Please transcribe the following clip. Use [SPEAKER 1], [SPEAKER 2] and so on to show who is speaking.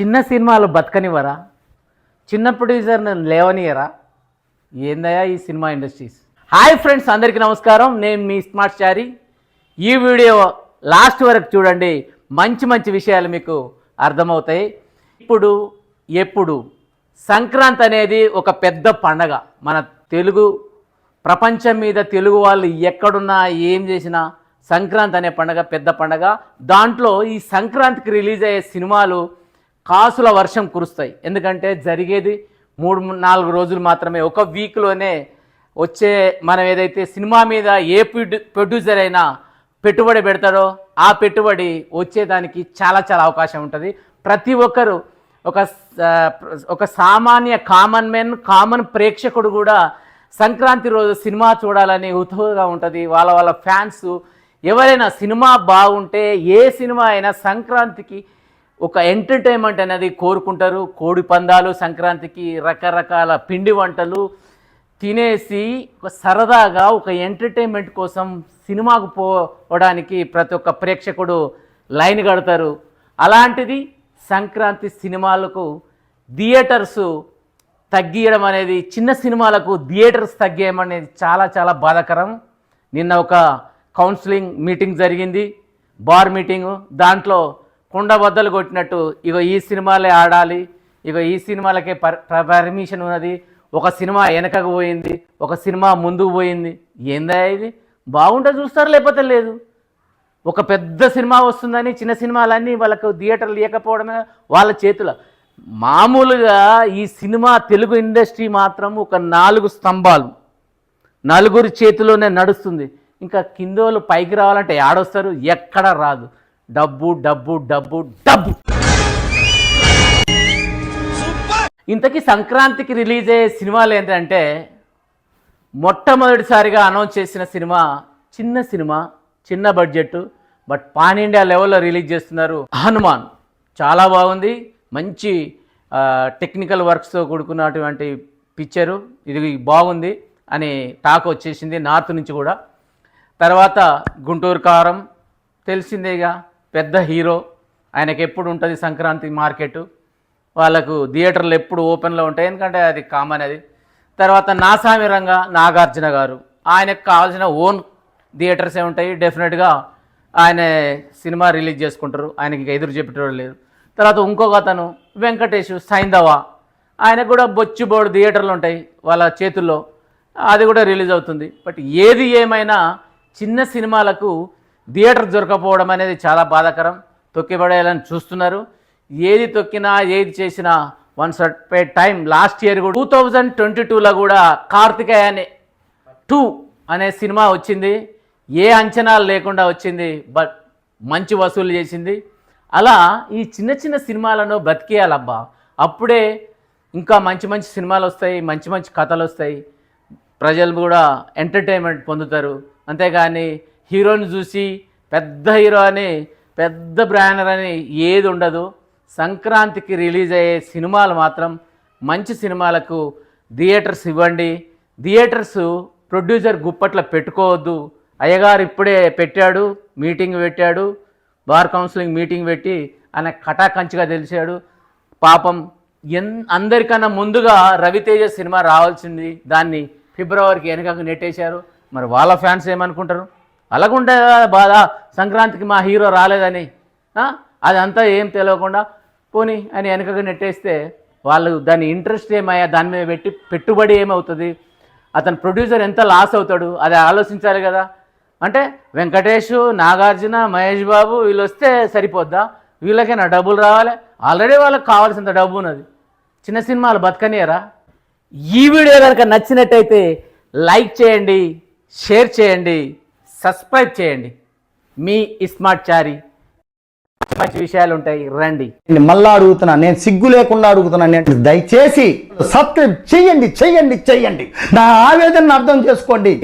[SPEAKER 1] చిన్న సినిమాలు బతకనివ్వరా? చిన్న ప్రొడ్యూసర్ని లేవనియరా ఏందయ్యా ఈ సినిమా ఇండస్ట్రీస్ హాయ్ ఫ్రెండ్స్ అందరికీ నమస్కారం. నేను మీ స్మార్ట్ చారి ఈ వీడియో లాస్ట్ వరకు చూడండి. మంచి మంచి విషయాలు మీకు అర్థమవుతాయి. ఇప్పుడు ఎప్పుడు? సంక్రాంతి అనేది ఒక పెద్ద పండగ. మన తెలుగు ప్రపంచం మీద తెలుగు వాళ్ళు ఎక్కడున్నా ఏం చేసినా సంక్రాంతి అనే పండగ పెద్ద పండగ. దాంట్లో ఈ సంక్రాంతికి రిలీజ్ అయ్యే సినిమాలు కాసుల వర్షం కురుస్తాయి. ఎందుకంటే జరిగేది మూడు నాలుగు రోజులు మాత్రమే. ఒక వీక్లోనే వచ్చే మనం ఏదైతే సినిమా మీద ఏ ప్రొడ్యూసర్ అయినా పెట్టుబడి పెడతాడో ఆ పెట్టుబడి వచ్చేదానికి చాలా చాలా అవకాశం ఉంటుంది. ప్రతి ఒక్కరు ఒక ఒక సామాన్య కామన్ మెన్ కామన్ ప్రేక్షకుడు కూడా సంక్రాంతి రోజు సినిమా చూడాలని ఉతుగా ఉంటుంది. వాళ్ళ వాళ్ళ ఫ్యాన్స్ ఎవరైనా సినిమా బాగుంటే ఏ సినిమా అయినా సంక్రాంతికి ఒక ఎంటర్టైన్మెంట్ అనేది కోరుకుంటారు. కోడి పందాలు సంక్రాంతికి రకరకాల పిండి వంటలు తినేసి ఒక సరదాగా ఒక ఎంటర్టైన్మెంట్ కోసం సినిమాకు పోవడానికి ప్రతి ఒక్క ప్రేక్షకుడు లైన్ కడతారు. అలాంటిది సంక్రాంతి సినిమాలకు థియేటర్స్ తగ్గియడం అనేది చిన్న సినిమాలకు థియేటర్స్ తగ్గేయడం అనేది చాలా చాలా బాధాకరం. నిన్న ఒక కౌన్సిలింగ్ మీటింగ్ జరిగింది. Bar meeting. దాంట్లో కుండ బద్దలు కొట్టినట్టు ఇక ఈ సినిమాలే ఆడాలి ఇక ఈ సినిమాలకే పర్ పర్మిషన్ ఉన్నది. ఒక సినిమా వెనకకు పోయింది ఒక సినిమా ముందుకు పోయింది. ఏందా ఇది? బాగుంటే చూస్తారు లేకపోతే లేదు? ఒక పెద్ద సినిమా వస్తుందని చిన్న సినిమాలన్నీ వాళ్ళకు థియేటర్లు లేకపోవడమే వాళ్ళ చేతుల. మామూలుగా ఈ సినిమా తెలుగు ఇండస్ట్రీ మాత్రం ఒక నాలుగు స్తంభాలు. నలుగురి చేతిలోనే నడుస్తుంది. ఇంకా కిందోళ్ళు పైకి రావాలంటే ఆడొస్తారు ఎక్కడ రాదు. డబ్బు డబ్బు డబ్బు డబ్బు. ఇంతకీ సంక్రాంతికి రిలీజ్ అయ్యే సినిమాలు ఏంటంటే మొట్టమొదటిసారిగా అనౌన్స్ చేసిన సినిమా చిన్న సినిమా చిన్న బడ్జెట్ బట్ పాన్ ఇండియా లెవెల్లో రిలీజ్ చేస్తున్నారు హనుమాన్. చాలా బాగుంది. మంచి టెక్నికల్ వర్క్స్తో కూడుకున్నటువంటి పిక్చరు. ఇది బాగుంది అని టాక్ వచ్చేసింది నార్త్ నుంచి కూడా. తర్వాత గుంటూరు కారం తెలిసిందేగా పెద్ద హీరో. ఆయనకి ఎప్పుడు ఉంటుంది సంక్రాంతి మార్కెట్? వాళ్ళకు థియేటర్లు ఎప్పుడు ఓపెన్లో ఉంటాయి? ఎందుకంటే అది కామన్ అది. తర్వాత నాసామి రంగ నాగార్జున గారు. ఆయనకు కావాల్సిన ఓన్ థియేటర్సే ఉంటాయి? డెఫినెట్గా ఆయన సినిమా రిలీజ్ చేసుకుంటారు. ఆయనకి ఇంకా ఎదురు చెప్పేటోడు లేదు. తర్వాత ఇంకొక అతను వెంకటేష్ సైంధవ. ఆయనకు కూడా బొచ్చుబోడు థియేటర్లు ఉంటాయి వాళ్ళ చేతుల్లో. అది కూడా రిలీజ్ అవుతుంది. బట్ ఏది ఏమైనా చిన్న సినిమాలకు థియేటర్ దొరకపోవడం అనేది చాలా బాధాకరం. తొక్కిపడేయాలని చూస్తున్నారు. ఏది తొక్కినా ఏది చేసినా వన్ సర్పే టైం లాస్ట్ ఇయర్ కూడా టూ థౌజండ్ ట్వంటీ టూలో కూడా కార్తికేయ అనే టూ అనే సినిమా వచ్చింది. ఏ అంచనాలు లేకుండా వచ్చింది బట్ మంచి వసూలు చేసింది. అలా ఈ చిన్న చిన్న సినిమాలను బతికేయాలబ్బా అప్పుడే ఇంకా మంచి మంచి సినిమాలు వస్తాయి మంచి మంచి కథలు వస్తాయి. ప్రజలు కూడా ఎంటర్టైన్మెంట్ పొందుతారు. అంతేగాని హీరోని చూసి పెద్ద హీరో అని పెద్ద బ్యానర్ అని ఏది ఉండదు. సంక్రాంతికి రిలీజ్ అయ్యే సినిమాలు మాత్రం మంచి సినిమాలకు థియేటర్స్ ఇవ్వండి. థియేటర్స్ ప్రొడ్యూసర్ గుప్పట్ల పెట్టుకోవద్దు. అయ్యగారు ఇప్పుడే పెట్టాడు మీటింగ్ పెట్టాడు బార్ కౌన్సిలింగ్ మీటింగ్ పెట్టి ఆయన కటాకంచిగా తెలిసాడు. పాపం ఎన్ అందరికన్నా ముందుగా రవితేజ సినిమా రావాల్సింది. దాన్ని ఫిబ్రవరికి వెనకకు నెట్టేశారు. మరి వాళ్ళ ఫ్యాన్స్ ఏమనుకుంటారు? అలాగుంటే బాధ సంక్రాంతికి మా హీరో రాలేదని అదంతా ఏం తెలియకుండా పోనీ అని వెనకకు నెట్టేస్తే వాళ్ళు దాని ఇంట్రెస్ట్ ఏమయ్యా? దాని మీద పెట్టి పెట్టుబడి ఏమవుతుంది? అతను ప్రొడ్యూసర్ ఎంత లాస్ అవుతాడు? అది ఆలోచించాలి కదా. అంటే వెంకటేష్ నాగార్జున మహేష్ బాబు వీళ్ళు వస్తే సరిపోద్దా? వీళ్ళకైనా డబ్బులు రావాలి? ఆల్రెడీ వాళ్ళకి కావాల్సినంత డబ్బు ఉన్నది చిన్న సినిమాలు బతకనియరా? ఈ వీడియో కనుక నచ్చినట్టయితే లైక్ చేయండి షేర్ చేయండి. సబ్స్క్రైబ్ చేయండి. మీ స్మార్ట్ చారి. మంచి విషయాలు ఉంటాయి. రండి.
[SPEAKER 2] నేను మళ్ళా అడుగుతున్నా. నేను సిగ్గు లేకుండా అడుగుతున్నా. నేను దయచేసి సబ్స్క్రైబ్ చేయండి చెయ్యండి చెయ్యండి నా ఆవేదనను అర్థం చేసుకోండి.